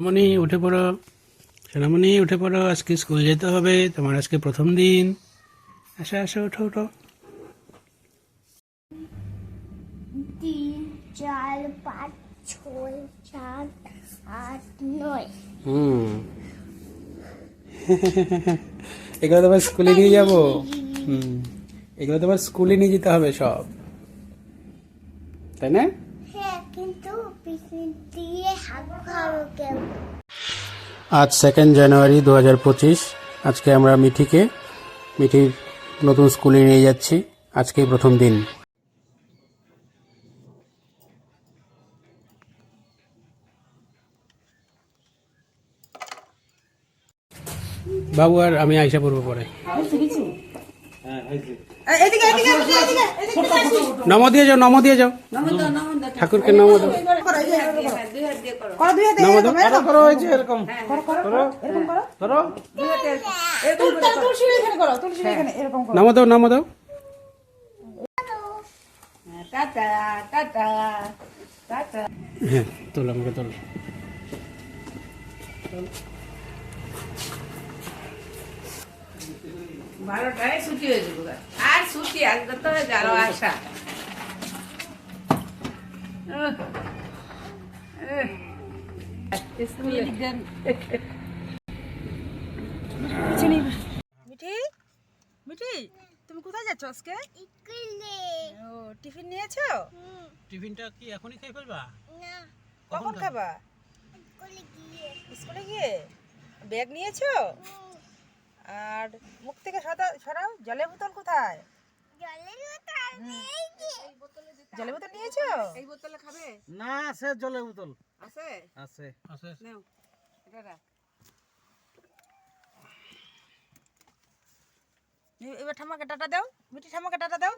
মনি উঠে পড়ো। সোনামণি উঠে পড়ো। আজকে স্কুল যেতে হবে। তোমার আজকে প্রথম দিন। আসো আসো ওঠো ওঠো তিন চার পাঁচ ছয় সাত আট নয়। হুম। এগুলো তোমার স্কুলে নিয়ে যাব। হুম। এগুলো তোমার স্কুলে নিয়ে যেতে হবে সব। তাই না? কিন্তু দিয়ে খাব কেউ? আজ সেকেন্ড জানুয়ারি দু হাজার পঁচিশ। আজকে আমরা মিঠিকে মিঠির নতুন স্কুলে নিয়ে যাচ্ছি। আজকেই প্রথম দিন। বাবু আর আমি আইসা পড়ব পরে। নম দিয়ে যাও নম দিয়ে যাও। ঠাকুরকে নম দাও। করো এই যে করো। দুই হাতে নম দাও। করো এরকম। নম দাও নম দাও। হ্যাঁ তোল আমাকে তোল। বারোটায় ছুটি হয়ে যাব আর ছুটি আসবে তো যারো উহ। স্কুলে মিঠি? মিঠি তুমি কোথায় যাচ্ছ আজকে? ও টিফিন নিয়েছো? টিফিনটা কি এখনই খেয়ে ফেলবা? না। কখন খাবা? স্কুলে গিয়ে। স্কুলে গিয়ে? ব্যাগ নিয়েছো? আর মুখ থেকে সদা সরাও জলের বোতল কোথায়? জলের বোতল নেই কি? জলের বোতল নিয়েছো? এই বোতলে খাবে? না আছে জলের বোতল। আছে? আছে। আছে। নাও এটা রাখ। এবার ঠাম্মাকে টাটা দাও মিঠি ঠাম্মাকে টাটা দাও।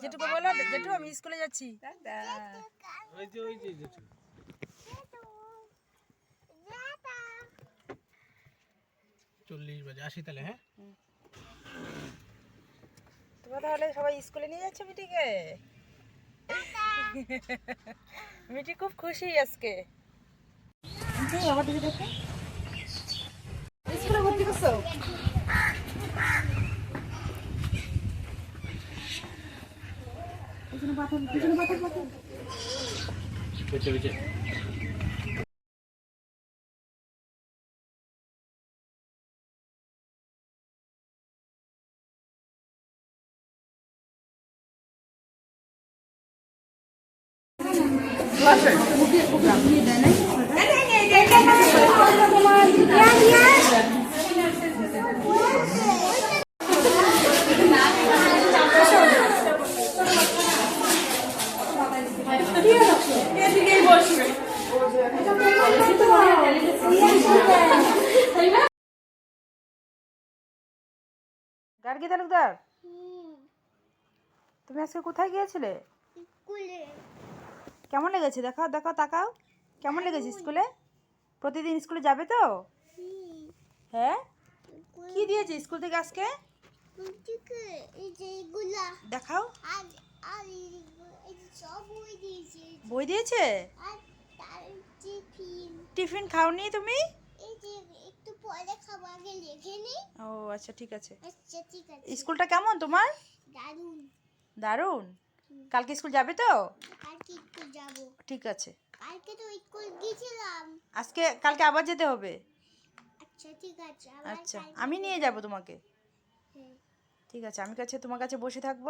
জেঠুকে বলো জেঠু আমি স্কুলে যাচ্ছি। টাটা। ওই যে ওই যে। টাটা। চল্লিশ বাজে। আসি তাহলে হ্যাঁ? তোমরা তাহলে সবাই স্কুলে নিয়ে যাচ্ছ মিঠিকে মিঠি খুব খুশি আজকে। স্কুলে ভর্তি করছ? বেঁচে বেঁচে গার্গী তালুকদার তুমি আজকে কোথায় গিয়েছিলে? স্কুলে। কেমন লেগেছে? দেখাও দেখাও তাকাও। কেমন লেগেছে স্কুলে? প্রতিদিন স্কুলে যাবে তো? হ্যাঁ? কি দিয়েছে স্কুল থেকে আজকে? দেখাও। বই দিয়েছে। টিফিন। খাওনি তুমি? এই যে একটু পরে খাব আগে লেখে নেই। ও আচ্ছা ঠিক আছে। আচ্ছা ঠিক আছে। স্কুলটা কেমন তোমার? দারুণ দারুণ? কালকে স্কুল যাবে তো? কালকে যাব। ঠিক আছে। কালকে তো স্কুল গিয়েছিলাম। আজকে কালকে আবার যেতে হবে? আচ্ছা ঠিক আছে আচ্ছা আমি নিয়ে যাব তোমাকে। হ্যাঁ, ঠিক আছে আমি কাছে তোমার কাছে বসে থাকব।